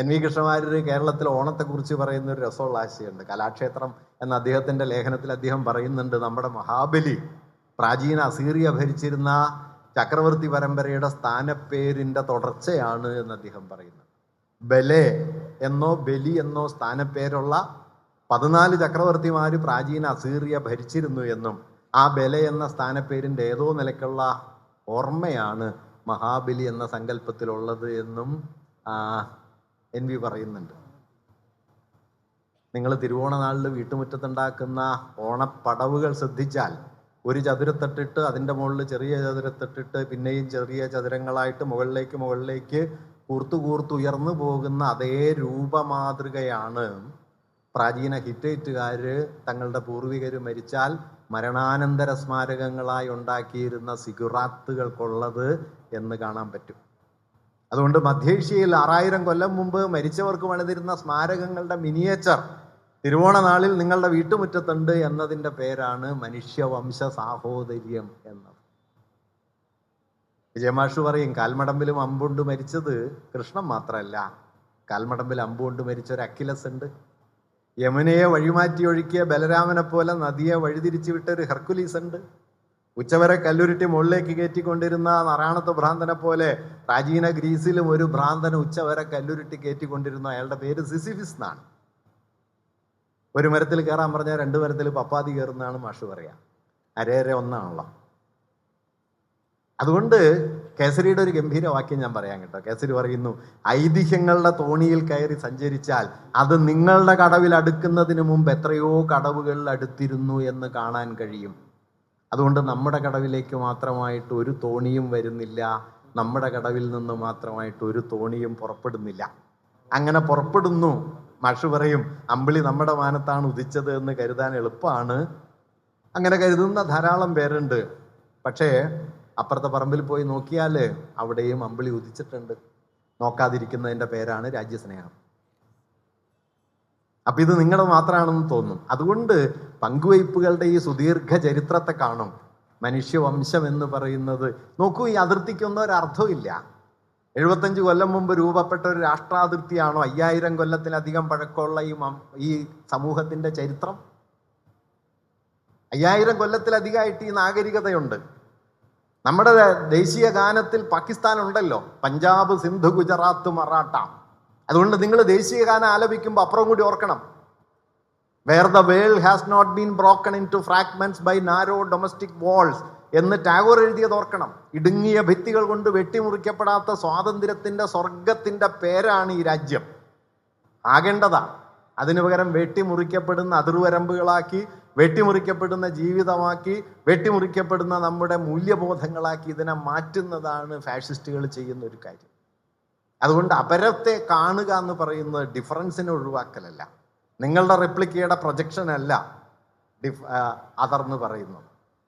N V കൃഷ്ണമാര്യർ കേരളത്തിൽ ഓണത്തെക്കുറിച്ച് പറയുന്ന ഒരു രസമുള്ള ആശയമുണ്ട്. കലാക്ഷേത്രം എന്ന അദ്ദേഹത്തിന്റെ ലേഖനത്തിൽ അദ്ദേഹം പറയുന്നുണ്ട് നമ്മുടെ മഹാബലി പ്രാചീന അസീറിയ ഭരിച്ചിരുന്ന ചക്രവർത്തി പരമ്പരയുടെ സ്ഥാനപ്പേരിന്റെ തുടർച്ചയാണ് എന്ന് അദ്ദേഹം പറയുന്നത് ബലെ എന്നോ ബലി എന്നോ സ്ഥാനപ്പേരുള്ള പതിനാല് ചക്രവർത്തിമാർ പ്രാചീന അസീറിയ ഭരിച്ചിരുന്നു എന്നും ആ ബല എന്ന സ്ഥാനപ്പേരിന്റെ ഏതോ നിലയ്ക്കുള്ള ഓർമ്മയാണ് മഹാബലി എന്ന സങ്കല്പത്തിലുള്ളത് എന്നും എൻ വി പറയുന്നുണ്ട്. നിങ്ങൾ തിരുവോണനാളിൽ വീട്ടുമുറ്റത്തുണ്ടാക്കുന്ന ഓണപ്പടവുകൾ ശ്രദ്ധിച്ചാൽ ഒരു ചതുരത്തട്ടിട്ട് അതിന്റെ മുകളിൽ ചെറിയ ചതുരത്തട്ടിട്ട് പിന്നെയും ചെറിയ ചതുരങ്ങളായിട്ട് മുകളിലേക്ക് മുകളിലേക്ക് കൂർത്തു കൂർത്ത് ഉയർന്നു പോകുന്ന അതേ രൂപമാതൃകയാണ്. പ്രാചീന ഹിറ്റേറ്റുകാർ തങ്ങളുടെ പൂർവികർ മരിച്ചാൽ മരണാനന്തര സ്മാരകങ്ങളായി ഉണ്ടാക്കിയിരുന്ന സിഗുറാത്തുകൾക്കുള്ളത് എന്ന് കാണാൻ പറ്റും. അതുകൊണ്ട് മധ്യേഷ്യയിൽ ആറായിരം കൊല്ലം മുമ്പ് മരിച്ചവർക്ക് പണിതിരുന്ന സ്മാരകങ്ങളുടെ മിനിയേച്ചർ തിരുവോണ നാളിൽ നിങ്ങളുടെ വീട്ടുമുറ്റത്തുണ്ട് എന്നതിന്റെ പേരാണ് മനുഷ്യവംശ സാഹോദര്യം എന്നത്. വിജയമാഷു പറയും കാൽമടമ്പിലും അമ്പുണ്ട് മരിച്ചത് കൃഷ്ണൻ മാത്രമല്ല. കാൽമടമ്പിൽ അമ്പുകൊണ്ട് മരിച്ച ഒരു അക്കിലസ് ഉണ്ട്. യമുനയെ വഴിമാറ്റി ഒഴുക്കിയ ബലരാമനെ പോലെ നദിയെ വഴിതിരിച്ചു വിട്ട ഒരു ഹെർക്കുലീസ് ഉണ്ട്. ഉച്ചവരെ കല്ലുരുട്ടി മുകളിലേക്ക് കയറ്റിക്കൊണ്ടിരുന്ന നറാണത്ത് ഭ്രാന്തനെ പോലെ പ്രാചീന ഗ്രീസിലും ഒരു ഭ്രാന്തന് ഉച്ചവരെ കല്ലുരുട്ടി കയറ്റിക്കൊണ്ടിരുന്ന അയാളുടെ പേര് സിസിഫിസ് എന്നാണ്. ഒരു മരത്തിൽ കയറാൻ പറഞ്ഞാൽ രണ്ട് മരത്തിൽ പപ്പാതി കയറുന്നതാണ് മാഷ് പറയാ. അരേരെ ഒന്നാണല്ലോ. അതുകൊണ്ട് കേസരിയുടെ ഒരു ഗംഭീര വാക്യം ഞാൻ പറയാം കേട്ടോ. കേസരി പറയുന്നു ഐതിഹ്യങ്ങളുടെ തോണിയിൽ കയറി സഞ്ചരിച്ചാൽ അത് നിങ്ങളുടെ കടവിൽ അടുക്കുന്നതിന് മുമ്പ് എത്രയോ കടവുകളിൽ അടുത്തിരുന്നു എന്ന് കാണാൻ കഴിയും. അതുകൊണ്ട് നമ്മുടെ കടവിലേക്ക് മാത്രമായിട്ട് ഒരു തോണിയും വരുന്നില്ല. നമ്മുടെ കടവിൽ നിന്ന് മാത്രമായിട്ട് ഒരു തോണിയും പുറപ്പെടുന്നില്ല. അങ്ങനെ പുറപ്പെടുന്നു. മാഷ് പറയും അമ്പിളി നമ്മുടെ മാനത്താണ് ഉദിച്ചത് എന്ന് കരുതാൻ എളുപ്പമാണ്. അങ്ങനെ കരുതുന്ന ധാരാളം പേരുണ്ട്. പക്ഷേ അപ്പുറത്തെ പറമ്പിൽ പോയി നോക്കിയാൽ അവിടെയും അമ്പിളി ഉദിച്ചിട്ടുണ്ട്. നോക്കാതിരിക്കുന്നതിന്റെ പേരാണ് രാജ്യസ്നേഹം. അപ്പൊ ഇത് നിങ്ങളുടെ മാത്രമാണെന്ന് തോന്നും. അതുകൊണ്ട് പങ്കുവയ്പ്പുകളുടെ ഈ സുദീർഘ ചരിത്രത്തെ കാണും. മനുഷ്യവംശം എന്ന് പറയുന്നത്. നോക്കൂ ഈ അതിർത്തിക്കൊന്നും ഒരു അർത്ഥമില്ല എഴുപത്തഞ്ച് കൊല്ലം മുമ്പ് രൂപപ്പെട്ട ഒരു രാഷ്ട്രാതിർത്തിയാണോ അയ്യായിരം കൊല്ലത്തിലധികം പഴക്കമുള്ള ഈ ഈ സമൂഹത്തിന്റെ ചരിത്രം? അയ്യായിരം കൊല്ലത്തിലധികമായിട്ട് ഈ നാഗരികതയുണ്ട്. നമ്മുടെ ദേശീയ ഗാനത്തിൽ പാകിസ്ഥാൻ ഉണ്ടല്ലോ പഞ്ചാബ് സിന്ധു ഗുജറാത്ത് മറാഠ. അതുകൊണ്ട് നിങ്ങൾ ദേശീയ ഗാനം ആലപിക്കുമ്പോൾ അപ്പുറം കൂടി ഓർക്കണം. Where the world has not been broken into fragments by narrow domestic walls എന്ന് ടാഗോർ എഴുതിയത് ഓർക്കണം. ഇടുങ്ങിയ ഭിത്തികൾ കൊണ്ട് വെട്ടിമുറിക്കപ്പെടാത്ത സ്വാതന്ത്ര്യത്തിന്റെ സ്വർഗത്തിന്റെ പേരാണ് ഈ രാജ്യം. ആകേണ്ടതാ. അതിനു പകരം വെട്ടിമുറിക്കപ്പെടുന്ന അതിർവരമ്പുകളാക്കി വെട്ടിമുറിക്കപ്പെടുന്ന ജീവിതമാക്കി വെട്ടിമുറിക്കപ്പെടുന്ന നമ്മുടെ മൂല്യബോധങ്ങളാക്കി ഇതിനെ മാറ്റുന്നതാണ് ഫാഷിസ്റ്റുകൾ ചെയ്യുന്ന ഒരു കാര്യം. അതുകൊണ്ട് അപരത്തെ കാണുക എന്ന് പറയുന്നത് ഡിഫറൻസിനെ ഒഴിവാക്കലല്ല. നിങ്ങളുടെ റിപ്ലിക്കയുടെ പ്രൊജക്ഷൻ അല്ല ഡിഫ് അതർ എന്ന് പറയുന്നത്.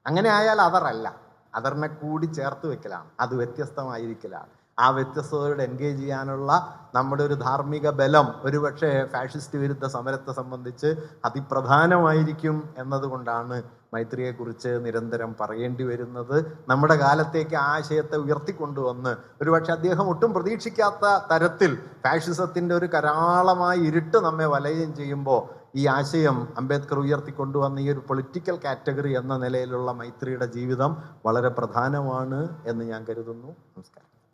അങ്ങനെ ആയാൽ അതറല്ല അതറിനെ കൂടി ചേർത്ത് വെക്കലാണ്. അത് വ്യത്യസ്തമായിരിക്കലാണ്. ആ വ്യത്യസ്തതയോട് എൻഗേജ് ചെയ്യാനുള്ള നമ്മുടെ ഒരു ധാർമ്മിക ബലം ഒരുപക്ഷെ ഫാഷിസ്റ്റ് വിരുദ്ധ സമരത്തെ സംബന്ധിച്ച് അതിപ്രധാനമായിരിക്കും എന്നതുകൊണ്ടാണ് മൈത്രിയെക്കുറിച്ച് നിരന്തരം പറയേണ്ടി വരുന്നത്. നമ്മുടെ കാലത്തേക്ക് ആ ആശയത്തെ ഉയർത്തിക്കൊണ്ടുവന്ന് ഒരുപക്ഷെ അദ്ദേഹം ഒട്ടും പ്രതീക്ഷിക്കാത്ത തരത്തിൽ ഫാഷിസത്തിന്റെ ഒരു കരാളമായ ഇരുട്ട് നമ്മെ വലയം ചെയ്യുമ്പോൾ ഈ ആശയം അംബേദ്കർ ഉയർത്തിക്കൊണ്ടുവന്ന ഈ ഒരു പൊളിറ്റിക്കൽ കാറ്റഗറി എന്ന നിലയിലുള്ള മൈത്രിയുടെ ജീവിതം വളരെ പ്രധാനമാണ് എന്ന് ഞാൻ കരുതുന്നു. നമസ്കാരം.